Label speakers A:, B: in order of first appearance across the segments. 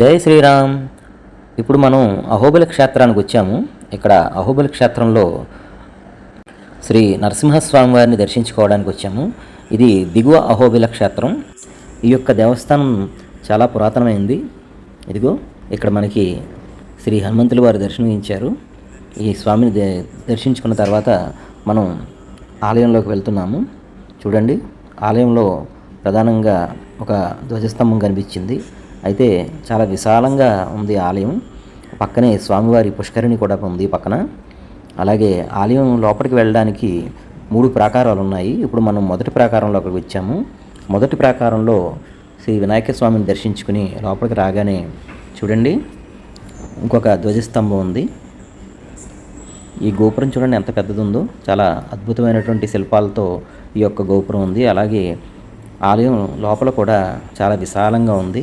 A: జై శ్రీరామ్. ఇప్పుడు మనం అహోబలి క్షేత్రానికి వచ్చాము. ఇక్కడ అహోబలి క్షేత్రంలో శ్రీ నరసింహస్వామి వారిని దర్శించుకోవడానికి వచ్చాము. ఇది దిగువ అహోబిల క్షేత్రం. ఈ యొక్క దేవస్థానం చాలా పురాతనమైంది. ఇదిగో ఇక్కడ మనకి శ్రీ హనుమంతుల వారు దర్శనమించారు ఈ స్వామిని దర్శించుకున్న తర్వాత మనం ఆలయంలోకి వెళ్తున్నాము. చూడండి ఆలయంలో ప్రధానంగా ఒక ధ్వజస్తంభం కనిపించింది. అయితే చాలా విశాలంగా ఉంది ఆలయం. పక్కనే స్వామివారి పుష్కరిణి కూడా ఉంది పక్కన. అలాగే ఆలయం లోపలికి వెళ్ళడానికి మూడు ప్రాకారాలు ఉన్నాయి. ఇప్పుడు మనం మొదటి ప్రాకారంలోకి వచ్చాము. మొదటి ప్రాకారంలో శ్రీ వినాయక స్వామిని దర్శించుకుని లోపలికి రాగానే చూడండి ఇంకొక ధ్వజస్తంభం ఉంది. ఈ గోపురం చూడండి ఎంత పెద్దది ఉందో చాలా అద్భుతమైనటువంటి శిల్పాలతో ఈ యొక్క గోపురం ఉంది. అలాగే ఆలయం లోపల కూడా చాలా విశాలంగా ఉంది.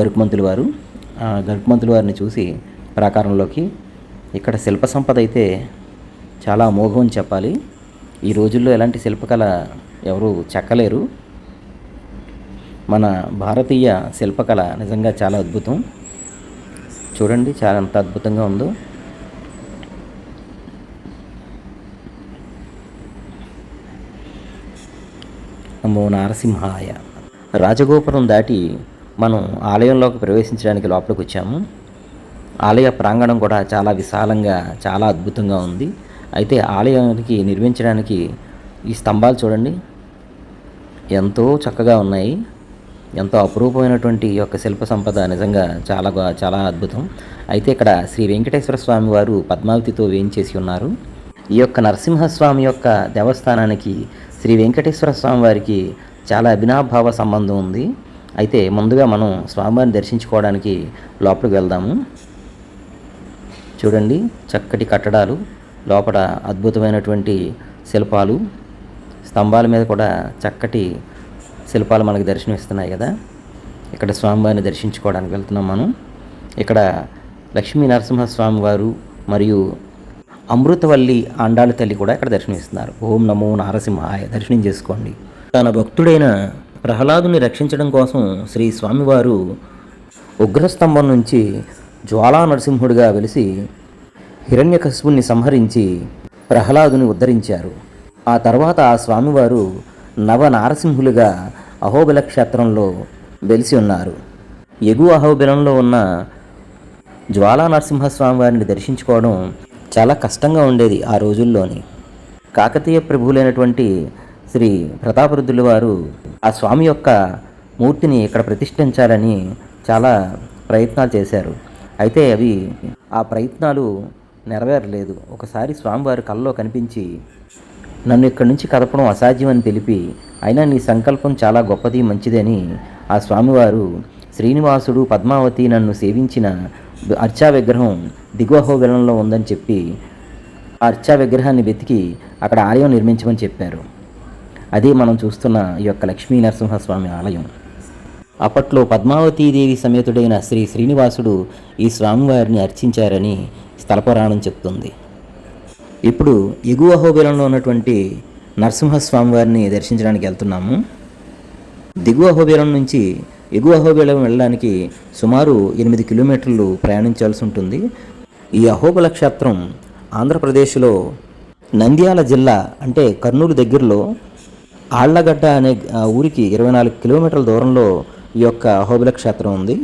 A: గరుకుమంతులు వారు ఆ వారిని చూసి ప్రాకారంలోకి ఇక్కడ శిల్ప సంపద అయితే చాలా అమోఘం అని చెప్పాలి. ఈ రోజుల్లో ఎలాంటి శిల్పకళ ఎవరు చెక్కలేరు. మన భారతీయ శిల్పకళ నిజంగా చాలా అద్భుతం. చూడండి చాలా ఎంత అద్భుతంగా ఉందో. నమో నారసింహాయ. రాజగోపురం దాటి మనం ఆలయంలోకి ప్రవేశించడానికి లోపలికి వచ్చాము. ఆలయ ప్రాంగణం కూడా చాలా విశాలంగా చాలా అద్భుతంగా ఉంది. అయితే ఆలయానికి నిర్మించడానికి ఈ స్తంభాలు చూడండి. ఎంతో చక్కగా ఉన్నాయి. ఎంతో అపురూపమైనటువంటి ఈ యొక్క శిల్ప సంపద నిజంగా చాలా చాలా అద్భుతం. అయితే ఇక్కడ శ్రీ వెంకటేశ్వర స్వామి వారు పద్మావతితో వేయించేసి ఉన్నారు. ఈ యొక్క నరసింహస్వామి యొక్క దేవస్థానానికి శ్రీ వెంకటేశ్వర స్వామి వారికి చాలా అభినాభావ సంబంధం ఉంది. అయితే ముందుగా మనం స్వామివారిని దర్శించుకోవడానికి లోపలికి వెళ్దాము. చూడండి చక్కటి కట్టడాలు లోపల అద్భుతమైనటువంటి శిల్పాలు. స్తంభాల మీద కూడా చక్కటి శిల్పాలు మనకి దర్శనమిస్తున్నాయి కదా. ఇక్కడ స్వామివారిని దర్శించుకోవడానికి వెళ్తున్నాం మనం. ఇక్కడ లక్ష్మీ నరసింహస్వామి వారు మరియు అమృతవల్లి ఆండాళ్ళ తల్లి కూడా ఇక్కడ దర్శనమిస్తున్నారు. ఓం నమో నారసింహాయ దర్శనం చేసుకోండి. తన భక్తుడైన ప్రహ్లాదుని రక్షించడం కోసం శ్రీ స్వామివారు ఉగ్రస్తంభం నుంచి జ్వాలా నరసింహుడిగా వెలిసి హిరణ్యకశిపుణ్ణి సంహరించి ప్రహ్లాదుని ఉద్ధరించారు. ఆ తర్వాత ఆ స్వామివారు నవ నారసింహులుగా అహోబిల క్షేత్రంలో వెలిసి ఉన్నారు. ఎగువ అహోబిలంలో ఉన్న జ్వాలా నరసింహస్వామి వారిని దర్శించుకోవడం చాలా కష్టంగా ఉండేది ఆ రోజుల్లోని. కాకతీయ ప్రభువులైనటువంటి శ్రీ ప్రతాపరుద్రుల వారు ఆ స్వామి యొక్క మూర్తిని ఇక్కడ ప్రతిష్ఠించాలని చాలా ప్రయత్నాలు చేశారు. అయితే అవి ఆ ప్రయత్నాలు నెరవేరలేదు. ఒకసారి స్వామివారి కల్లో కనిపించి నన్ను ఇక్కడి నుంచి కదపడం అసాధ్యమని తెలిపి అయినా నీ సంకల్పం చాలా గొప్పది మంచిదని ఆ స్వామివారు శ్రీనివాసుడు పద్మావతి నన్ను సేవించిన అర్చా విగ్రహం దిగువహోబిలంలో ఉందని చెప్పి ఆ అర్చా విగ్రహాన్ని వెతికి అక్కడ ఆలయం నిర్మించమని చెప్పారు. అదే మనం చూస్తున్న ఈ యొక్క లక్ష్మీ నరసింహస్వామి ఆలయం. అప్పట్లో పద్మావతీదేవి సమేతుడైన శ్రీ శ్రీనివాసుడు ఈ స్వామివారిని అర్చించారని స్థలపురాణం చెప్తుంది. ఇప్పుడు ఎగువ హోబిలంలో ఉన్నటువంటి నరసింహస్వామి వారిని దర్శించడానికి వెళ్తున్నాము. దిగువ హోబిలం నుంచి ఎగువ అహోబిలం వెళ్ళడానికి సుమారు ఎనిమిది కిలోమీటర్లు ప్రయాణించాల్సి ఉంటుంది. ఈ అహోబల క్షేత్రం ఆంధ్రప్రదేశ్లో నంద్యాల జిల్లా అంటే కర్నూలు దగ్గరలో ఆళ్ళగడ్డ అనే ఊరికి ఇరవై నాలుగు కిలోమీటర్ల దూరంలో ఈ యొక్క అహోబిల క్షేత్రం ఉంది.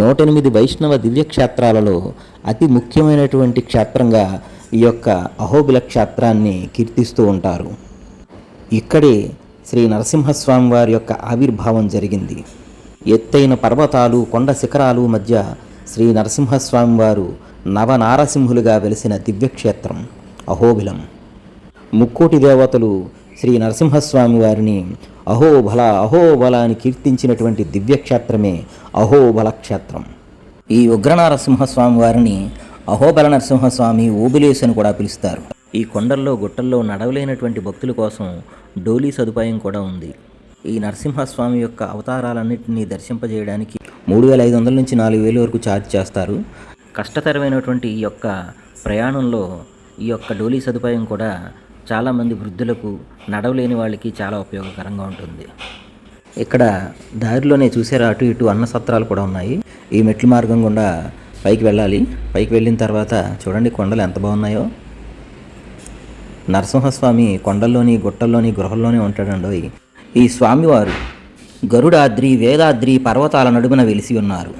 A: నూట ఎనిమిది వైష్ణవ దివ్యక్షేత్రాలలో అతి ముఖ్యమైనటువంటి క్షేత్రంగా ఈ యొక్క అహోబిల క్షేత్రాన్ని కీర్తిస్తూ ఉంటారు. ఇక్కడే శ్రీ నరసింహస్వామి వారి యొక్క ఆవిర్భావం జరిగింది. ఎత్తైన పర్వతాలు కొండ శిఖరాలు మధ్య శ్రీ నరసింహస్వామి వారు నవనారసింహులుగా వెలిసిన దివ్యక్షేత్రం అహోబిలం. ముక్కోటి దేవతలు శ్రీ నరసింహస్వామి వారిని అహోబల అహోబల అని కీర్తించినటువంటి దివ్యక్షేత్రమే అహోబల క్షేత్రం. ఈ ఉగ్రనరసింహస్వామి వారిని అహోబల నరసింహస్వామి ఓబిలేసు అని కూడా పిలుస్తారు. ఈ కొండల్లో గుట్టల్లో నడవలేనటువంటి భక్తుల కోసం డోలీ సదుపాయం కూడా ఉంది. ఈ నరసింహస్వామి యొక్క అవతారాలన్నింటినీ దర్శింపజేయడానికి మూడు వేల ఐదు వందల నుంచి నాలుగు వేల వరకు ఛార్జ్ చేస్తారు. కష్టతరమైనటువంటి ఈ యొక్క ప్రయాణంలో ఈ యొక్క డోలీ సదుపాయం కూడా చాలామంది వృద్ధులకు నడవలేని వాళ్ళకి చాలా ఉపయోగకరంగా ఉంటుంది. ఇక్కడ దారిలోనే చూసారా అటు ఇటు అన్న సత్రాలు కూడా ఉన్నాయి. ఈ మెట్ల మార్గం గుండా పైకి వెళ్ళాలి. పైకి వెళ్ళిన తర్వాత చూడండి కొండలు ఎంత బాగున్నాయో. నరసింహస్వామి కొండల్లోని గుట్టల్లోని గృహల్లోనే ఉంటాడండి. ఈ స్వామివారు గరుడాద్రి వేదాద్రి పర్వతాల నడుమున వెలిసి ఉన్నారు.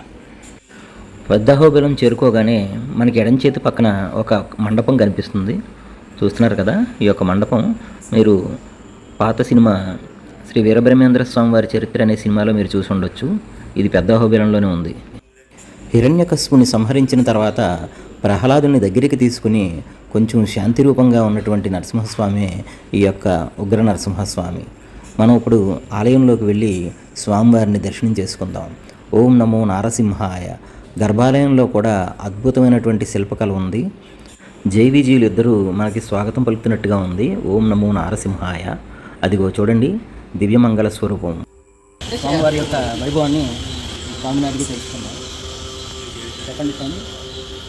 A: పెద్దహోబిలం చేరుకోగానే మనకి ఎడం చేతి పక్కన ఒక మండపం కనిపిస్తుంది. చూస్తున్నారు కదా ఈ యొక్క మండపం. మీరు పాత సినిమా శ్రీ వీరబ్రహ్మేంద్ర స్వామి వారి చరిత్ర అనే సినిమాలో మీరు చూసి ఉండొచ్చు. ఇది పెద్దహోబిలంలోనే ఉంది. హిరణ్యకశిపుని సంహరించిన తర్వాత ప్రహ్లాదుని దగ్గరికి తీసుకుని కొంచెం శాంతి రూపంగా ఉన్నటువంటి నరసింహస్వామి ఈ యొక్క ఉగ్ర నరసింహస్వామి. మనం ఇప్పుడు ఆలయంలోకి వెళ్ళి స్వామివారిని దర్శనం చేసుకుందాం. ఓం నమో నారసింహాయ. గర్భాలయంలో కూడా అద్భుతమైనటువంటి శిల్పకళ ఉంది. జైవిజీలు ఇద్దరూ మనకి స్వాగతం పలుకుతున్నట్టుగా ఉంది. ఓం నమో నారసింహాయ. అదిగో చూడండి దివ్యమంగళ స్వరూపం. స్వామివారి యొక్క వైభవాన్ని స్వామిని తెలుసుకుందాం. చెప్పండి స్వామి.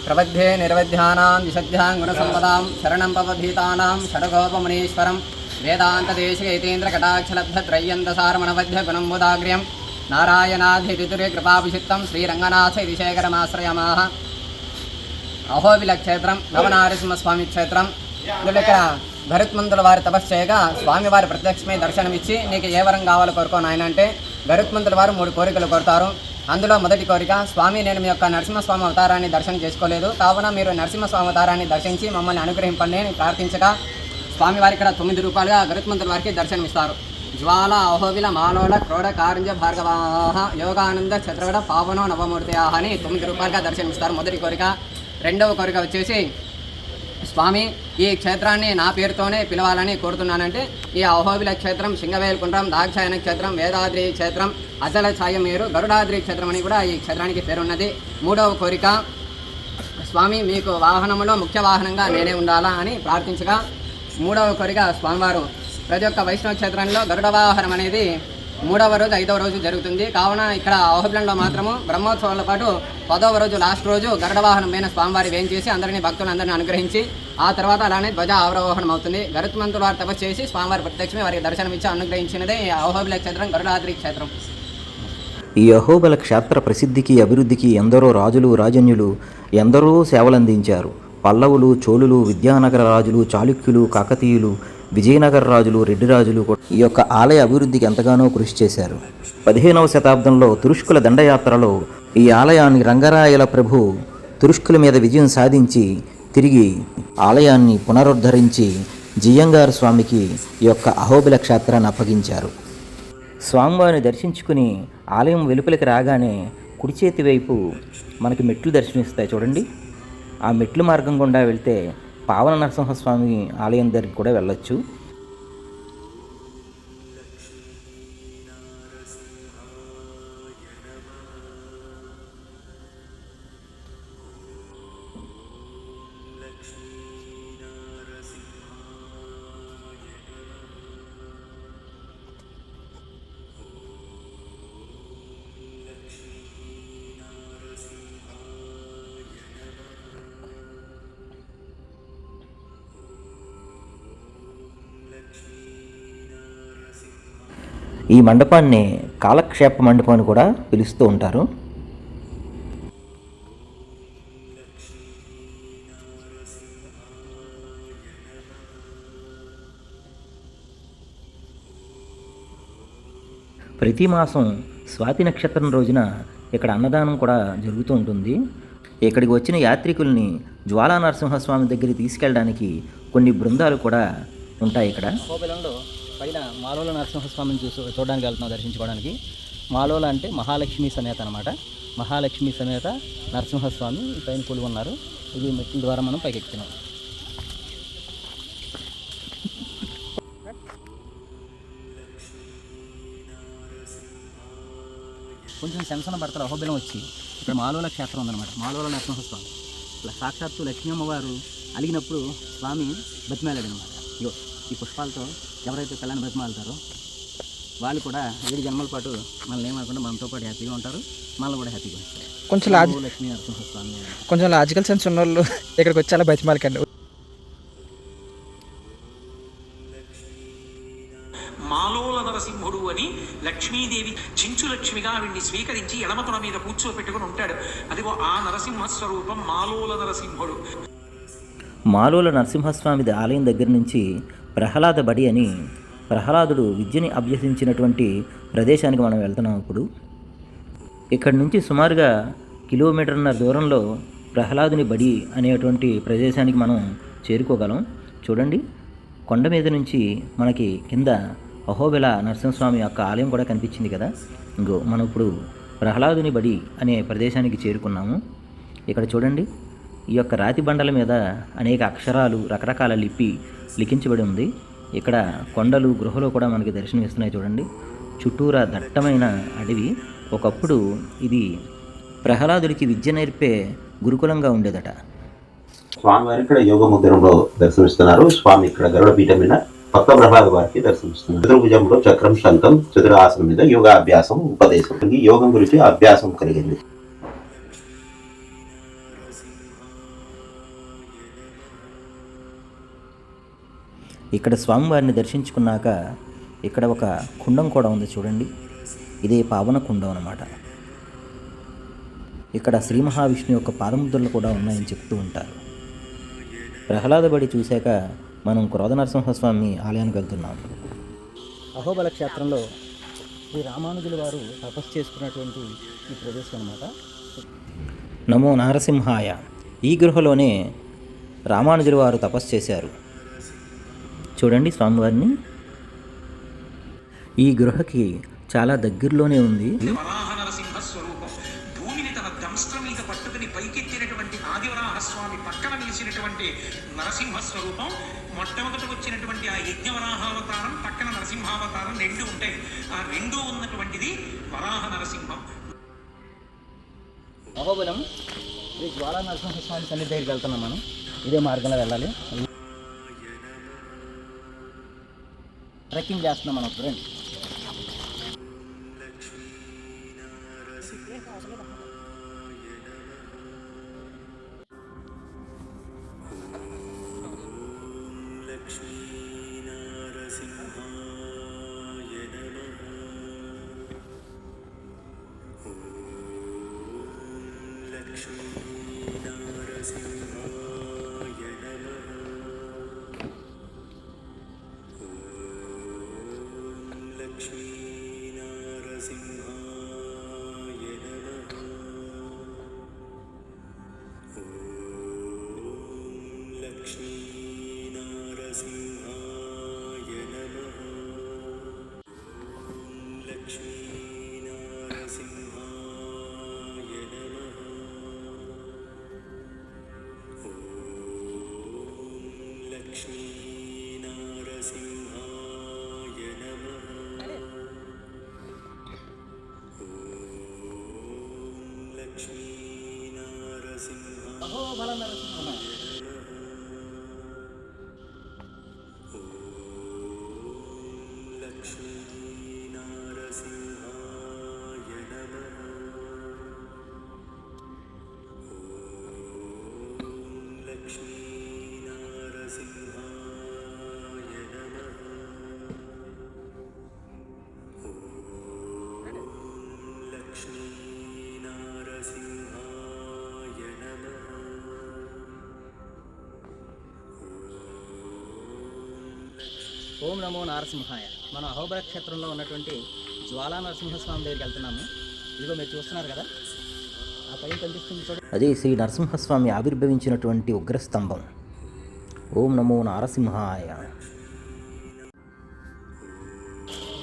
B: ప్రబద్ధే నిరవధ్యానాం విశద్ధ్యాం గుణసంపదాం శరణం పవభీతానాం షడగోపమునీశ్వరం వేదాంతదేశికేతేంద్ర కటాక్షలబ్ధత్రయ్యంతసారమణవధ్య గుణంబుదాగ్ర్యం నారాయణాధిరితురే కృపాభిషిక్తం శ్రీరంగనాథ ఇది శేఖరమాశ్రయమాహ. అహోబిల క్షేత్రం నవనారసింహస్వామి క్షేత్రం. ఇందులో ఇక్కడ గరుత్మంతుల వారి తపస్సు చేయగా స్వామివారి ప్రత్యక్షమై దర్శనమిచ్చి నీకు ఏ వరం కావాలో కోరుకో నాయన అంటే గరుత్మంతుల వారు మూడు కోరికలు కోరుతారు. అందులో మొదటి కోరిక స్వామి నేను మీ యొక్క నరసింహస్వామి అవతారాన్ని దర్శనం చేసుకోలేదు. కావున మీరు నరసింహస్వామి అవతారాన్ని దర్శించి మమ్మల్ని అనుగ్రహింపండి అని ప్రార్థించగా స్వామివారి ఇక్కడ తొమ్మిది రూపాయలుగా గరుత్మంతుల వారికి దర్శనమిస్తారు. జ్వాల అహోబిల మాలోల క్రోడ కారుంజ భార్గవాహ యోగానంద చత్రవడ పావనో నవమూర్తి అని తొమ్మిది రూపాయలుగా దర్శనమిస్తారు. మొదటి కోరిక రెండవ కోరిక వచ్చేసి స్వామి ఈ క్షేత్రాన్ని నా పేరుతోనే పిలవాలని కోరుతున్నానంటే ఈ అహోబిల క్షేత్రం సింగవేల్కుంట్రం దాక్షాయన క్షేత్రం వేదాద్రి క్షేత్రం అచల మీరు గరుడాద్రి క్షేత్రం అని కూడా ఈ క్షేత్రానికి పేరున్నది. మూడవ కోరిక స్వామి మీకు వాహనంలో ముఖ్య వాహనంగా నేనే ఉండాలా? అని ప్రార్థించగా మూడవ కోరిక స్వామివారు ప్రతి ఒక్క వైష్ణవ క్షేత్రంలో గరుడ వాహనం అనేది మూడవ రోజు ఐదవ రోజు జరుగుతుంది. కావున ఇక్కడ అహోబిలంలో మాత్రము బ్రహ్మోత్సవాలతో పాటు పదవ రోజు లాస్ట్ రోజు గరుడ వాహనం పైన స్వామివారి వేయించేసి అందరినీ భక్తులందరినీ అనుగ్రహించి ఆ తర్వాత అలానే ధ్వజ అవరోహణం అవుతుంది. గరుత్మంతుల వారు తపస్సు చేసి స్వామివారి ప్రత్యక్షమే వారికి దర్శనమిచ్చి అనుగ్రహించినదే ఈ అహోబిల క్షేత్రం గరుడాద్రి క్షేత్రం.
A: ఈ అహోబల క్షేత్ర ప్రసిద్ధికి అభివృద్ధికి ఎందరో రాజులు రాజన్యులు ఎందరో సేవలందించారు. పల్లవులు చోళులు విద్యానగర రాజులు చాళుక్యులు కాకతీయులు విజయనగర రాజులు రెడ్డి రాజులు కూడా ఈ యొక్క ఆలయ అభివృద్ధికి ఎంతగానో కృషి చేశారు. పదిహేనవ శతాబ్దంలో తురుష్కుల దండయాత్రలో ఈ ఆలయాన్ని రంగరాయల ప్రభు తురుష్కుల మీద విజయం సాధించి తిరిగి ఆలయాన్ని పునరుద్ధరించి జియ్యంగారు స్వామికి ఈ యొక్క అహోబిల క్షేత్రాన్ని అప్పగించారు. స్వామివారిని దర్శించుకుని ఆలయం వెలుపలికి రాగానే కుడి చేతి వైపు మనకి మెట్లు దర్శనమిస్తాయి చూడండి. ఆ మెట్లు మార్గం గుండా వెళ్తే పావన నరసింహస్వామి ఆలయం దగ్గరికి కూడా వెళ్ళొచ్చు. ఈ మండపాన్ని కాలక్షేప మండపం అని కూడా పిలుస్తూ ఉంటారు. ప్రతి మాసం స్వాతి నక్షత్రం రోజున ఇక్కడ అన్నదానం కూడా జరుగుతూ ఉంటుంది. ఇక్కడికి వచ్చిన యాత్రికుల్ని జ్వాలా నరసింహస్వామి దగ్గరికి తీసుకెళ్ళడానికి కొన్ని బృందాలు కూడా ఉంటాయి ఇక్కడ.
C: పైన మాలోల నరసింహస్వామిని చూసి చూడడానికి వెళ్తున్నాం దర్శించుకోవడానికి. మాలోల అంటే మహాలక్ష్మి సమేత అనమాట మహాలక్ష్మి సమేత నరసింహస్వామి పైన కొలువు ఉన్నారు ఇది మెట్ల ద్వారా మనం పైకెక్కుతున్నాం కొంచెం శంసన పడతారు అహోబిలం వచ్చి. ఇక్కడ మాలోల క్షేత్రం ఉందన్నమాట. మాలోల నరసింహస్వామి. ఇలా సాక్షాత్తు లక్ష్మీ అమ్మవారు అలిగినప్పుడు స్వామి బతిమేలాడు అనమాట ఇగో. ఈ పుష్పాలతో ఎవరైతే పిల్లని బతిమాలుతారో వాళ్ళు కూడా ఏడు జన్మల పాటు మనల్ని ఏమనుకుంటే మనతో పాటు హ్యాపీగా ఉంటారు. మనల్ని కూడా హ్యాపీగా ఉంటారు
D: కొంచెం లాజ్
C: లక్ష్మీ నరసింహస్వామి.
D: కొంచెం లాజికల్ సెన్స్ ఉన్న వాళ్ళు ఇక్కడికి వచ్చి అలా బతిమాలకండి.
E: మాలోల నరసింహుడు అని లక్ష్మీదేవి చించులక్ష్మిగా ఆవిడ్ని స్వీకరించి ఎడమతల మీద కూర్చోపెట్టుకుని ఉంటాడు. అదిగో ఆ నరసింహ స్వరూపం మాలోల నరసింహుడు.
A: మాలోల నరసింహస్వామి ఆలయం దగ్గర నుంచి ప్రహ్లాద బడి అని ప్రహ్లాదుడు విద్యని అభ్యసించినటువంటి ప్రదేశానికి మనం వెళ్తున్నాం ఇప్పుడు. ఇక్కడి నుంచి సుమారుగా కిలోమీటర్న్నర దూరంలో ప్రహ్లాదుని బడి అనేటువంటి ప్రదేశానికి మనం చేరుకోగలం. చూడండి కొండ మీద నుంచి మనకి కింద అహోబెల నరసింహస్వామి యొక్క ఆలయం కూడా కనిపించింది కదా. ఇంకో మనం ఇప్పుడు ప్రహ్లాదుని బడి అనే ప్రదేశానికి చేరుకున్నాము. ఇక్కడ చూడండి ఈ యొక్క రాతి బండల మీద అనేక అక్షరాలు రకరకాల లిపి లిఖించబడి ఉంది. ఇక్కడ కొండలు గృహలు కూడా మనకి దర్శనమిస్తున్నాయి చూడండి. చుట్టూరా దట్టమైన అడవి. ఒకప్పుడు ఇది ప్రహ్లాదుడికి విద్య నేర్పే గురుకులంగా ఉండేదట.
F: స్వామివారు ఇక్కడ యోగ ముద్రంలో దర్శనమిస్తున్నారు. స్వామి ఇక్కడ గరుడ పీఠం మీద భక్త ప్రహ్లాద వారికి దర్శనమిస్తున్నారు. చతుర్భుజంలో చక్రం శంఖం చతురాసనం మీద యోగాభ్యాసం ఉపదేశం. యోగం గురించి అభ్యాసం కలిగింది.
A: ఇక్కడ స్వామివారిని దర్శించుకున్నాక ఇక్కడ ఒక కుండం కూడా ఉంది చూడండి. ఇదే పావన కుండం అన్నమాట. ఇక్కడ శ్రీ మహావిష్ణు యొక్క పాదముద్రలు కూడా ఉన్నాయని చెప్తూ ఉంటారు. ప్రహ్లాదబడి చూశాక మనం క్రోధ నరసింహస్వామి ఆలయానికి వెళ్తున్నాం.
C: అహోబల క్షేత్రంలో శ్రీ రామానుజుల వారు తపస్సు చేసుకున్నటువంటి ఈ ప్రదేశం అనమాట
A: నమో నారసింహాయ. ఈ గృహలోనే రామానుజుల వారు తపస్సు చేశారు. చూడండి స్వామివారిని. ఈ గృహకి చాలా దగ్గరలోనే ఉంది.
E: వరాహ నరసింహ స్వరూపం భూమిని తన దంస్ట్ర మీద పట్టుకుని పైకెత్తినటువంటి ఆదివరాహ స్వామి పక్కన నిలిచినటువంటి నరసింహ స్వరూపం మొట్టమొదట వచ్చినటువంటి ఆ యజ్ఞవరాహావతారం పక్కన నరసింహావతారం రెండు ఉంటాయి. ఆ రెండు ఉన్నటువంటిది వరాహ నరసింహం
C: అహోబలం శ్రీ జ్వాలా నరసింహస్వామి సన్నిధి దగ్గరికి వెళ్తున్నాం మనం. ఇదే మార్గంలో వెళ్ళాలి. ట్రెక్కింగ్ చేస్తున్నాం మనం ఫ్రెండ్స్ ఓం నమో నారసింహాయ. మనం అహోబల క్షేత్రంలో ఉన్నటువంటి జ్వాలా నరసింహస్వామి దగ్గరికి వెళ్తున్నాము. ఇదిగో మీరు చూస్తున్నారు కదా? ఆ పైన కనిపిస్తుంది చూడండి
A: అదే శ్రీ నరసింహస్వామి ఆవిర్భవించినటువంటి ఉగ్రస్తంభం. ఓం నమో నారసింహాయ.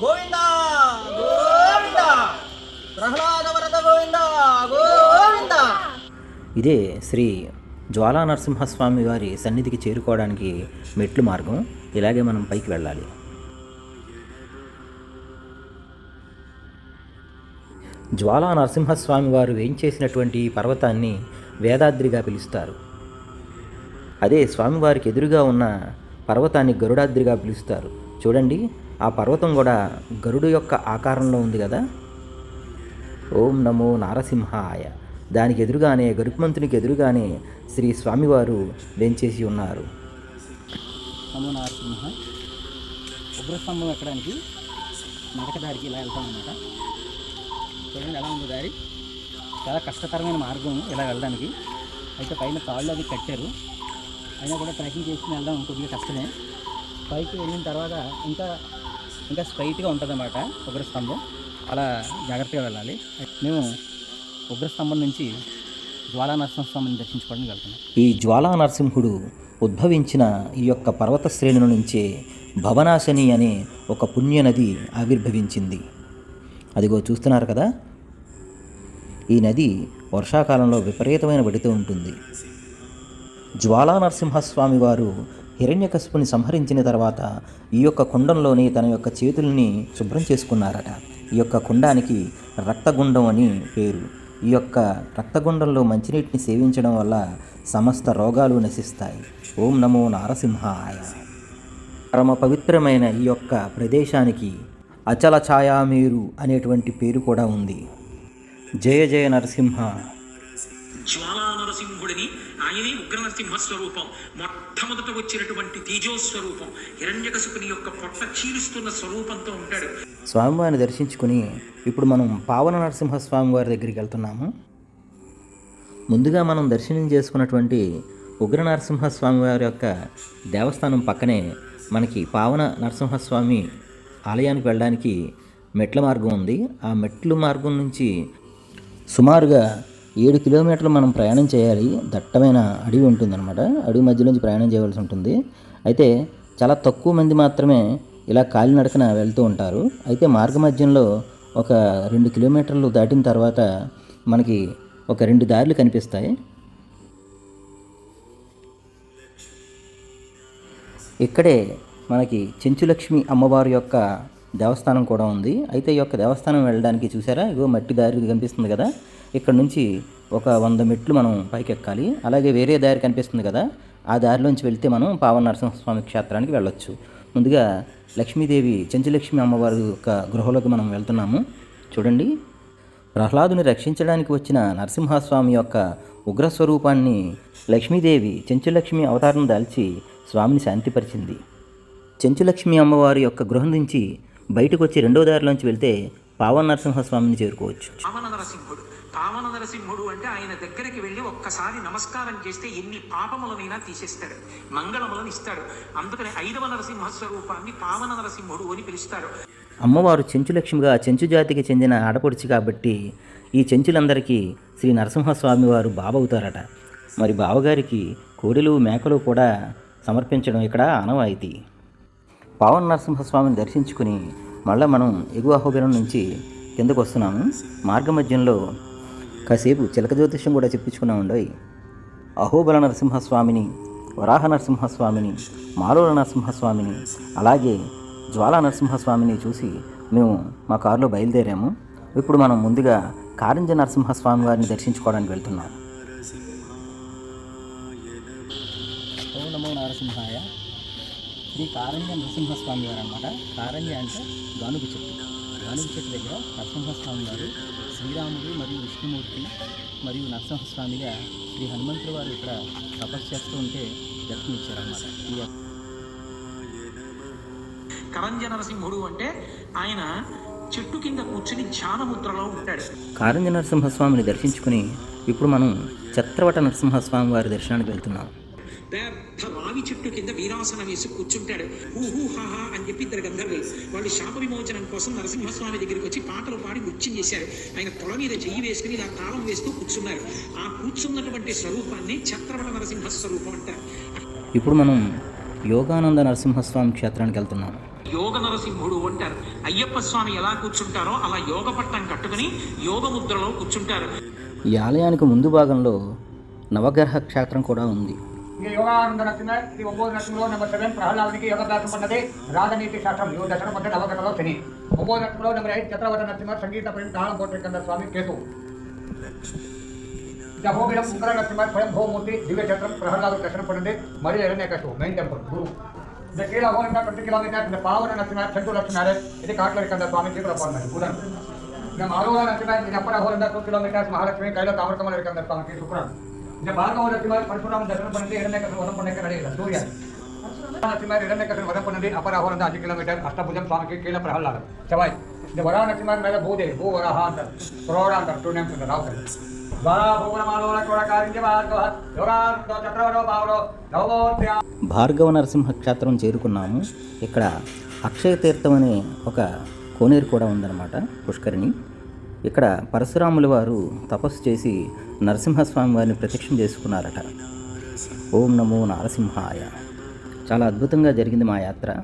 B: గోవిందా! గోవిందా! ప్రహ్లాద వరద గోవిందా! గోవిందా!
A: ఇదే శ్రీ జ్వాలా నరసింహస్వామి వారి సన్నిధికి చేరుకోవడానికి మెట్లు మార్గం. ఇలాగే మనం పైకి వెళ్ళాలి. జ్వాలా నరసింహస్వామి వారు వేయించేసినటువంటి ఈ పర్వతాన్ని వేదాద్రిగా పిలుస్తారు. అదే స్వామివారికి ఎదురుగా ఉన్న పర్వతాన్ని గరుడాద్రిగా పిలుస్తారు. చూడండి ఆ పర్వతం కూడా గరుడు యొక్క ఆకారంలో ఉంది కదా? ఓం నమో నారసింహాయ. దానికి ఎదురుగానే గరుత్మంతునికి ఎదురుగానే శ్రీ స్వామివారు వేంచేసి ఉన్నారు.
C: నమో నారసింహ ఉగ్రస్తంభం ఎక్కడానికి నరకదారికి ఇలా వెళ్తాం అనమాట చూడండి ఎలా ఉంది దారి. చాలా కష్టతరమైన మార్గం ఇలా వెళ్ళడానికి. అయితే పైన తాళ్ళు అవి కట్టారు. అయినా కూడా ట్రెక్కింగ్ చేసుకుని వెళ్ళడం కొద్దిగా కష్టమే. పైకి వెళ్ళిన తర్వాత ఇంకా ఇంకా స్ట్రైట్గా ఉంటుందన్నమాట ఉగ్రస్తంభం. అలా జాగ్రత్తగా వెళ్ళాలి. మేము ఉగ్రస్తంభం నుంచి జ్వాలా నరసింహస్వామిని దర్శించుకోవడానికి వెళ్తున్నాం.
A: ఈ జ్వాలా నరసింహుడు ఉద్భవించిన ఈ యొక్క పర్వత శ్రేణుల నుంచే భవనాశని అనే ఒక పుణ్యనది ఆవిర్భవించింది. అదిగో చూస్తున్నారు కదా? ఈ నది వర్షాకాలంలో విపరీతమైన వడితో ఉంటుంది. జ్వాలా నరసింహస్వామి వారు హిరణ్యకశుపుని సంహరించిన తర్వాత ఈ యొక్క కుండంలోని తన యొక్క చేతుల్ని శుభ్రం చేసుకున్నారట. ఈ యొక్క కుండానికి రక్తగుండం అని పేరు. ఈ యొక్క రక్తగుండంలో మంచినీటిని సేవించడం వల్ల సమస్త రోగాలు నశిస్తాయి. ఓం నమో నారసింహాయ. పరమ పవిత్రమైన ఈ యొక్క ప్రదేశానికి అచల ఛాయామేరు అనేటువంటి పేరు కూడా ఉంది. జయ జయ నరసింహ.
E: జ్వాలా నరసింహుడిని ఆయనే ఉగ్ర నరసింహ స్వరూపం మొట్టమొదట వచ్చినటువంటి తేజో స్వరూపం హిరణ్యకశిపుని యొక్క పొట్ట చీలుస్తున్న స్వరూపంతో ఉంటాడు.
A: స్వామివారిని దర్శించుకుని ఇప్పుడు మనం పావన నరసింహ స్వామి వారి దగ్గరికి వెళ్తున్నాము. ముందుగా మనం దర్శనం చేసుకున్నటువంటి ఉగ్ర నరసింహస్వామి వారి యొక్క దేవస్థానం పక్కనే మనకి పావన నరసింహస్వామి ఆలయానికి వెళ్ళడానికి మెట్ల మార్గం ఉంది. ఆ మెట్ల మార్గం నుంచి సుమారుగా ఏడు కిలోమీటర్లు మనం ప్రయాణం చేయాలి. దట్టమైన అడవి ఉంటుందన్నమాట. అడవి మధ్య నుంచి ప్రయాణం చేయవలసి ఉంటుంది. అయితే చాలా తక్కువ మంది మాత్రమే ఇలా కాలినడకన వెళ్తూ ఉంటారు. అయితే మార్గ మధ్యంలో ఒక రెండు కిలోమీటర్లు దాటిన తర్వాత మనకి ఒక రెండు దారులు కనిపిస్తాయి. ఇక్కడే మనకి చెంచులక్ష్మి అమ్మవారి యొక్క దేవస్థానం కూడా ఉంది. అయితే ఈ యొక్క దేవస్థానం వెళ్ళడానికి చూసారా? ఇగో మట్టి దారి కనిపిస్తుంది కదా. ఇక్కడ నుంచి ఒక వంద మెట్లు మనం పైకి ఎక్కాలి అలాగే వేరే దారి కనిపిస్తుంది కదా. ఆ దారిలోంచి వెళ్తే మనం పావన నరసింహస్వామి క్షేత్రానికి వెళ్ళొచ్చు. ముందుగా లక్ష్మీదేవి చెంచులక్ష్మి అమ్మవారి యొక్క గృహలోకి మనం వెళ్తున్నాము. చూడండి. ప్రహ్లాదుని రక్షించడానికి వచ్చిన నరసింహస్వామి యొక్క ఉగ్రస్వరూపాన్ని లక్ష్మీదేవి చెంచులక్ష్మి అవతారం దాల్చి స్వామిని శాంతిపరిచింది. చెంచులక్ష్మి అమ్మవారి యొక్క గృహం నుంచి బయటకు వచ్చి రెండో దారిలోంచి వెళ్తే పావన నరసింహస్వామిని చేరుకోవచ్చు.
E: పావన నరసింహుడు. పావన నరసింహుడు అంటే ఆయన దగ్గరికి వెళ్ళి ఒక్కసారి నమస్కారం చేస్తే ఎన్ని పాపములనైనా తీసేస్తాడు. మంగళములను ఇస్తాడు. అందుకని ఐదవ నరసింహ స్వరూపాన్ని పావన నరసింహుడు అని పిలుస్తారు.
A: అమ్మవారు చెంచులక్ష్మిగా చెంచు జాతికి చెందిన ఆడపడుచు కాబట్టి ఈ చెంచులందరికీ శ్రీ నరసింహస్వామి వారు బాబవుతారట మరి బావగారికి కోడెలు మేకలు కూడా సమర్పించడం ఇక్కడ ఆనవాయితీ. పావన నరసింహస్వామిని దర్శించుకుని మళ్ళీ మనం ఎగువ అహోబిలం నుంచి కిందకు వస్తున్నాము మార్గ మధ్యంలో కాసేపు చిలక జ్యోతిష్యం కూడా చెప్పించుకున్నామండోయ్ అహోబల నరసింహస్వామిని వరాహ నరసింహస్వామిని మాలోల నరసింహస్వామిని అలాగే జ్వాలా నరసింహస్వామిని చూసి మేము మా కారులో బయలుదేరాము. ఇప్పుడు మనం ముందుగా కారింజ నరసింహస్వామి వారిని దర్శించుకోవడానికి వెళ్తున్నాం.
C: ఓం నమో నరసింహాయ. శ్రీ కారంజ నరసింహస్వామి వారు అనమాట కారంజ అంటే గానుగు చెట్టు. గానుగు చెట్టు దగ్గర నరసింహస్వామి వారు శ్రీరాముడు మరియు విష్ణుమూర్తి మరియు నరసింహస్వామిగా శ్రీ హనుమంతుడు వారు ఇక్కడ తపస్సు చేస్తూ ఉంటే దర్శనమిచ్చారన్నమాట. ఈ యొక్క
E: కరంజ నరసింహుడు అంటే ఆయన చెట్టు కింద కూర్చుని ధ్యాన ముద్రలో ఉంటాడు.
A: కారింజ నరసింహస్వామిని దర్శించుకుని ఇప్పుడు మనం చత్రవట నరసింహస్వామి వారి దర్శనానికి వెళ్తున్నాం.
E: పెద్ద రావి చెట్టు కింద వీరాసనం వేసి కూర్చుంటాడు. హూ హూ హా హా అని చెప్పి ఇద్దరు గంధర్వులు వాళ్ళు శాప విమోచనం కోసం నరసింహస్వామి దగ్గరికి వచ్చి పాటలు పాడి నృత్యం చేశారు. ఆయన తొల మీద చెయ్యి వేసుకుని ఇలా తాళం వేస్తూ కూర్చున్నారు. ఆ కూర్చున్నటువంటి స్వరూపాన్ని చత్రవట నరసింహ స్వరూపం అంటారు.
A: ఇప్పుడు మనం యోగానంద నరసింహస్వామి క్షేత్రానికి వెళ్తున్నాం.
E: యోగ నరసింహుడు అంటారు. అయ్యప్ప స్వామి ఎలా కూర్చుంటారో అలా యోగ పట్టం కట్టుకుని యోగ ముద్రలో కూర్చుంటారు.
A: ఈ ఆలయానికి ముందు భాగంలో నవగ్రహ క్షేత్రం కూడా ఉంది.
G: ఈ యోగానంద నచ్చిన ఇది ఒంబోదు నచ్చింలో నెంబర్ సెవెన్ ప్రహ్లాదునికి రాజనీతి శాస్త్రం యువ దశనం మధ్య నవగ్రహంలో శని. ఒంబోదు నచ్చింలో నెంబర్ ఎయిట్ చక్రవర్తి నరసింహ సంగీత ప్రేమ తాళం కోట్ల స్వామి కేతు. జహోబిలం ఉగ్ర నరసింహ స్వయం భూమూర్తి దివ్య చక్రం ప్రహ్లాదు దర్శనం పడింది మరియు ఎరణ్యకశు మెయిన్ టెంపుల్ గురు. இந்த கீழே ஓடினா டுவெண்ட்டி கிலோமீட்டர் இந்த பாவன நரசிம்மர் செந்தூர் நரசிம்மர் இது காட்டில் இருக்க அந்த சுவாமி கீழே போனார் புதன். இந்த மகோதா நரசிம்மர் இது அப்புறம் ஓடினா டூ கிலோமீட்டர் மகாலட்சுமி கையில தாமரத்தமல் இருக்க அந்த சுவாமி சுக்கரன் இந்த பாகவ நரசிம்மர் பரசுராம தரிசனம் பண்ணிட்டு இரண்டே கட்டில் வதம் பண்ணிக்க நடையில சூரியன். நரசிம்மர் இரண்டே கட்டில் வதம் பண்ணிட்டு அப்புறம் ஓடினா அஞ்சு கிலோமீட்டர் அஷ்டபுஜம் சுவாமிக்கு கீழே பிரகலாதம் செவ்வாய். இந்த வரா நரசிம்மர் மேலே பூதேவி பூ வராஹாந்தர் புரோராந்தர் டூ நேம்ஸ் இந்த ராவுத்தர் భార్గవ
A: భార్గవ నరసింహ క్షేత్రం చేరుకున్నాము. ఇక్కడ అక్షయ తీర్థం అనే ఒక కోనేరు కూడా ఉందన్నమాట పుష్కరిణి. ఇక్కడ పరశురాముల వారు తపస్సు చేసి నరసింహస్వామి వారిని ప్రత్యక్షం చేసుకున్నారట. ఓం నమో నరసింహాయ. చాలా అద్భుతంగా జరిగింది మా యాత్ర.